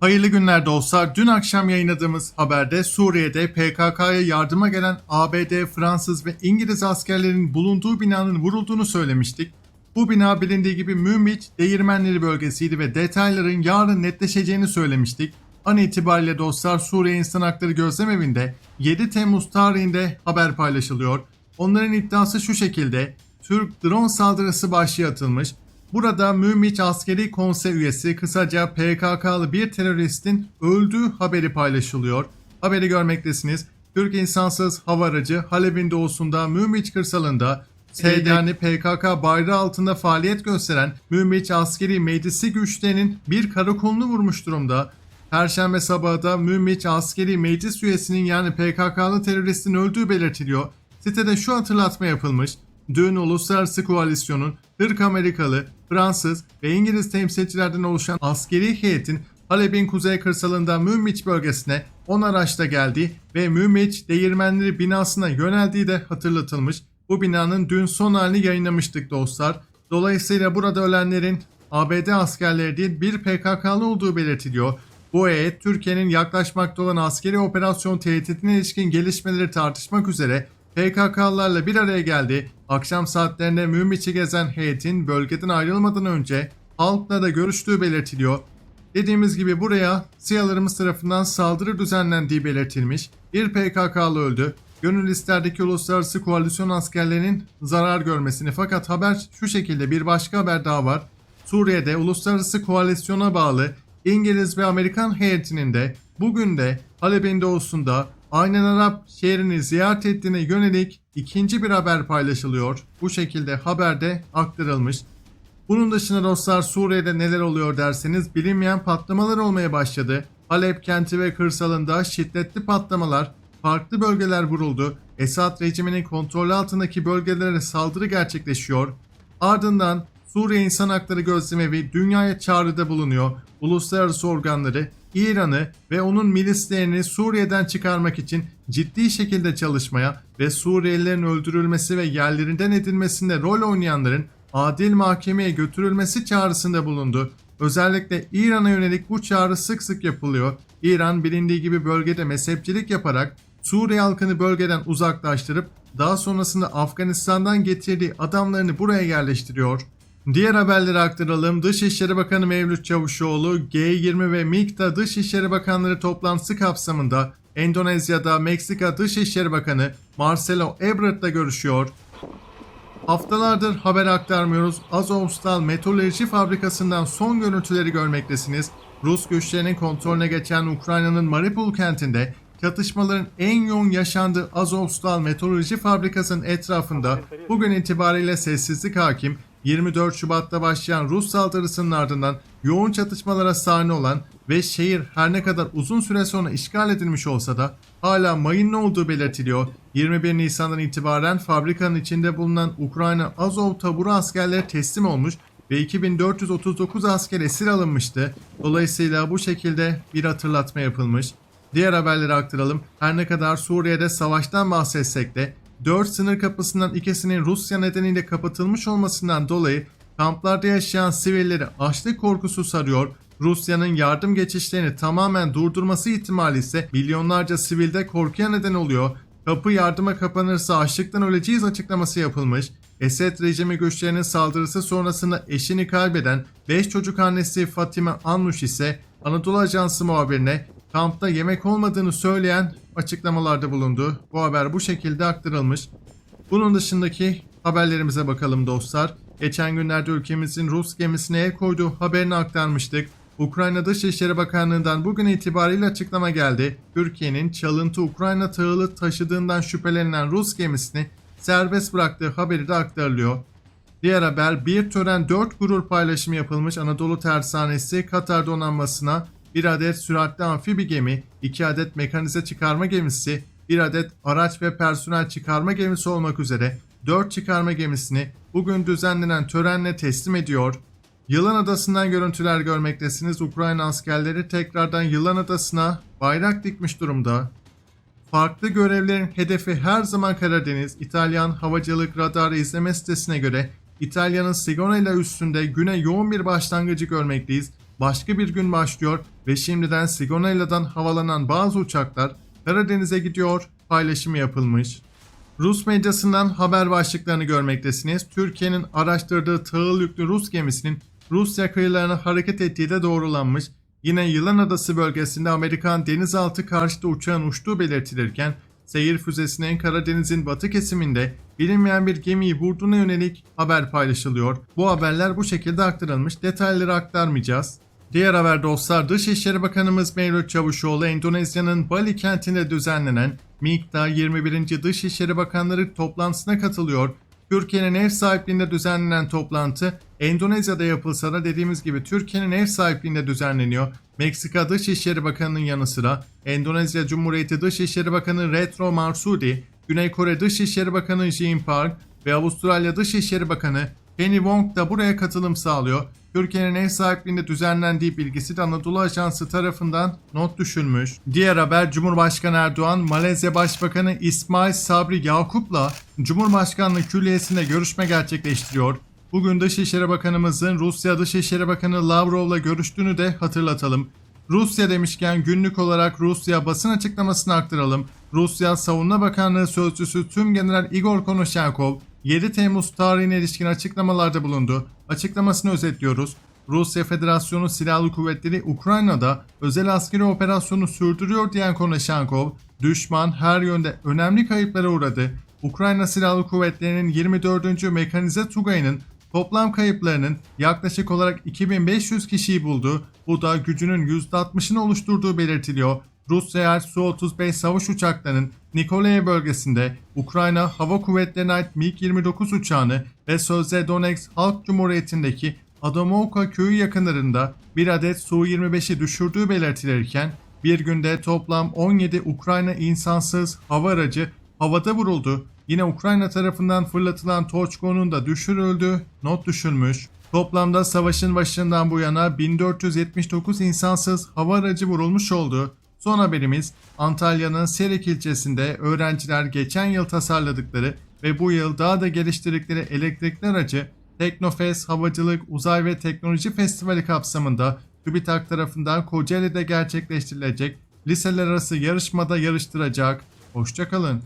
Hayırlı günler dostlar. Dün akşam yayınladığımız haberde Suriye'de PKK'ya yardıma gelen ABD, Fransız ve İngiliz askerlerin bulunduğu binanın vurulduğunu söylemiştik. Bu bina bilindiği gibi Münbiç değirmenleri bölgesiydi ve detayların yarın netleşeceğini söylemiştik. An itibariyle dostlar Suriye İnsan Hakları Gözlem Evi'nde 7 Temmuz tarihinde haber paylaşılıyor. Onların iddiası şu şekilde. Türk drone saldırısı başlığı atılmış. Burada Münbiç Askeri Konsey üyesi kısaca PKK'lı bir teröristin öldüğü haberi paylaşılıyor. Haberi görmektesiniz. Türk insansız hava aracı Halep'in doğusunda Münbiç kırsalında yani PKK bayrağı altında faaliyet gösteren Münbiç Askeri Meclisi güçlerinin bir karakolunu vurmuş durumda. Perşembe sabahı da Münbiç Askeri Meclis üyesinin yani PKK'lı teröristin öldüğü belirtiliyor. Sitede şu hatırlatma yapılmış. Dün uluslararası koalisyonun Türk Amerikalı, Fransız ve İngiliz temsilcilerden oluşan askeri heyetin Halep'in kuzey kırsalında Münbiç bölgesine 10 araçla geldiği ve Münbiç değirmenleri binasına yöneldiği de hatırlatılmış. Bu binanın dün son halini yayınlamıştık dostlar. Dolayısıyla burada ölenlerin ABD askerleri değil bir PKK'lı olduğu belirtiliyor. Bu heyet Türkiye'nin yaklaşmakta olan askeri operasyon tehditine ilişkin gelişmeleri tartışmak üzere PKK'larla bir araya geldi. Akşam saatlerinde Münbiç'i gezen heyetin bölgeden ayrılmadan önce halkla da görüştüğü belirtiliyor. Dediğimiz gibi buraya SİHA'larımız tarafından saldırı düzenlendiği belirtilmiş. Bir PKK'lı öldü. Gönül isterdeki uluslararası koalisyon askerlerinin zarar görmesini fakat haber şu şekilde bir başka haber daha var. Suriye'de uluslararası koalisyona bağlı İngiliz ve Amerikan heyetinin de bugün de Halep'in doğusunda Aynen Arap şehrini ziyaret ettiğine yönelik ikinci bir haber paylaşılıyor. Bu şekilde haberde aktarılmış. Bunun dışında dostlar Suriye'de neler oluyor derseniz bilinmeyen patlamalar olmaya başladı. Halep kenti ve kırsalında şiddetli patlamalar, farklı bölgeler vuruldu. Esad rejiminin kontrolü altındaki bölgelere saldırı gerçekleşiyor. Ardından Suriye İnsan Hakları Gözlemevi dünyaya çağrıda bulunuyor. Uluslararası organları İran'ı ve onun milislerini Suriye'den çıkarmak için ciddi şekilde çalışmaya ve Suriyelilerin öldürülmesi ve yerlerinden edilmesinde rol oynayanların adil mahkemeye götürülmesi çağrısında bulundu. Özellikle İran'a yönelik bu çağrı sık sık yapılıyor. İran bilindiği gibi bölgede mezhepçilik yaparak Suriye halkını bölgeden uzaklaştırıp daha sonrasında Afganistan'dan getirdiği adamlarını buraya yerleştiriyor. Diğer haberleri aktaralım. Dışişleri Bakanı Mevlüt Çavuşoğlu, G20 ve MİKTA Dışişleri Bakanları toplantısı kapsamında Endonezya'da Meksika Dışişleri Bakanı Marcelo Ebrard'la görüşüyor. Haftalardır haber aktarmıyoruz. Azovstal Metalurji Fabrikası'ndan son görüntüleri görmektesiniz. Rus güçlerinin kontrolüne geçen Ukrayna'nın Mariupol kentinde çatışmaların en yoğun yaşandığı Azovstal Metalurji Fabrikası'nın etrafında bugün itibariyle sessizlik hakim. 24 Şubat'ta başlayan Rus saldırısının ardından yoğun çatışmalara sahne olan ve şehir her ne kadar uzun süre sonra işgal edilmiş olsa da hala mayın ne olduğu belirtiliyor. 21 Nisan'dan itibaren fabrikanın içinde bulunan Ukrayna Azov taburu askerleri teslim olmuş ve 2439 asker esir alınmıştı. Dolayısıyla bu şekilde bir hatırlatma yapılmış. Diğer haberleri aktaralım. Her ne kadar Suriye'de savaştan bahsetsek de 4 sınır kapısından ikisinin Rusya nedeniyle kapatılmış olmasından dolayı kamplarda yaşayan sivilleri açlık korkusu sarıyor. Rusya'nın yardım geçişlerini tamamen durdurması ihtimali ise milyonlarca sivilde korkuya neden oluyor. Kapı yardıma kapanırsa açlıktan öleceğiz açıklaması yapılmış. Esed rejimi güçlerinin saldırısı sonrasında eşini kaybeden 5 çocuk annesi Fatime Annuş ise Anadolu Ajansı muhabirine kampta yemek olmadığını söyleyen açıklamalarda bulundu. Bu haber bu şekilde aktarılmış. Bunun dışındaki haberlerimize bakalım dostlar. Geçen günlerde ülkemizin Rus gemisine el koyduğu haberini aktarmıştık. Ukrayna Dışişleri Bakanlığı'ndan bugün itibariyle açıklama geldi. Türkiye'nin çalıntı Ukrayna tahılı taşıdığından şüphelenilen Rus gemisini serbest bıraktığı haberi de aktarılıyor. Diğer haber bir tören 4 gurur paylaşımı yapılmış Anadolu Tersanesi Katar donanmasına bir adet süratli amfibi gemi, 2 adet mekanize çıkarma gemisi, 1 adet araç ve personel çıkarma gemisi olmak üzere 4 çıkarma gemisini bugün düzenlenen törenle teslim ediyor. Yılan Adası'ndan görüntüler görmektesiniz. Ukrayna askerleri tekrardan Yılan Adası'na bayrak dikmiş durumda. Farklı görevlerin hedefi her zaman Karadeniz. İtalyan Havacılık Radarı izleme sitesine göre İtalya'nın Sigonella üstünde güne yoğun bir başlangıcı görmekteyiz. Başka bir gün başlıyor ve şimdiden Sigonella'dan havalanan bazı uçaklar Karadeniz'e gidiyor paylaşımı yapılmış. Rus medyasından haber başlıklarını görmektesiniz. Türkiye'nin araştırdığı tahıl yüklü Rus gemisinin Rusya kıyılarına hareket ettiği de doğrulanmış. Yine Yılan Adası bölgesinde Amerikan denizaltı karşıtı uçağın uçtuğu belirtilirken seyir füzesinin Karadeniz'in batı kesiminde bilinmeyen bir gemiyi vurduğuna yönelik haber paylaşılıyor. Bu haberler bu şekilde aktarılmış. Detayları aktarmayacağız. Diğer haber dostlar Dışişleri Bakanımız Mevlüt Çavuşoğlu Endonezya'nın Bali kentinde düzenlenen MİG'da 21. Dışişleri Bakanları toplantısına katılıyor. Türkiye'nin ev sahipliğinde düzenlenen toplantı Endonezya'da yapılsa da dediğimiz gibi Türkiye'nin ev sahipliğinde düzenleniyor. Meksika Dışişleri Bakanı'nın yanı sıra Endonezya Cumhuriyeti Dışişleri Bakanı Retro Marsudi, Güney Kore Dışişleri Bakanı Jin Park ve Avustralya Dışişleri Bakanı Penny Wong da buraya katılım sağlıyor. Türkiye'nin ev sahipliğinde düzenlendiği bilgisi de Anadolu Ajansı tarafından not düşülmüş. Diğer haber Cumhurbaşkanı Erdoğan, Malezya Başbakanı İsmail Sabri Yakup'la Cumhurbaşkanlığı Külliyesi'nde görüşme gerçekleştiriyor. Bugün Dışişleri Bakanımızın Rusya Dışişleri Bakanı Lavrov'la görüştüğünü de hatırlatalım. Rusya demişken günlük olarak Rusya basın açıklamasını aktaralım. Rusya Savunma Bakanlığı Sözcüsü Tüm General Igor Konashenkov 7 Temmuz tarihine ilişkin açıklamalarda bulundu. Açıklamasını özetliyoruz. Rusya Federasyonu Silahlı Kuvvetleri Ukrayna'da özel askeri operasyonu sürdürüyor diyen Konashenkov, düşman her yönde önemli kayıplara uğradı. Ukrayna Silahlı Kuvvetleri'nin 24. Mekanize Tugayı'nın toplam kayıplarının yaklaşık olarak 2500 kişiyi buldu. Bu da gücünün %60'ını oluşturduğu belirtiliyor. Rusya Su-35 savaş uçaklarının Nikolay bölgesinde Ukrayna Hava Kuvvetleri'ne ait MiG-29 uçağını ve sözde Donetsk Halk Cumhuriyeti'ndeki Adamovka köyü yakınlarında bir adet Su-25'i düşürdüğü belirtilirken bir günde toplam 17 Ukrayna insansız hava aracı havada vuruldu. Yine Ukrayna tarafından fırlatılan Toçko'nun da düşürüldü, not düşülmüş. Toplamda savaşın başından bu yana 1479 insansız hava aracı vurulmuş oldu. Son haberimiz Antalya'nın Serik ilçesinde öğrenciler geçen yıl tasarladıkları ve bu yıl daha da geliştirdikleri elektrikli aracı Teknofest Havacılık Uzay ve Teknoloji Festivali kapsamında TÜBİTAK tarafından Kocaeli'de gerçekleştirilecek liseler arası yarışmada yarıştıracak. Hoşçakalın.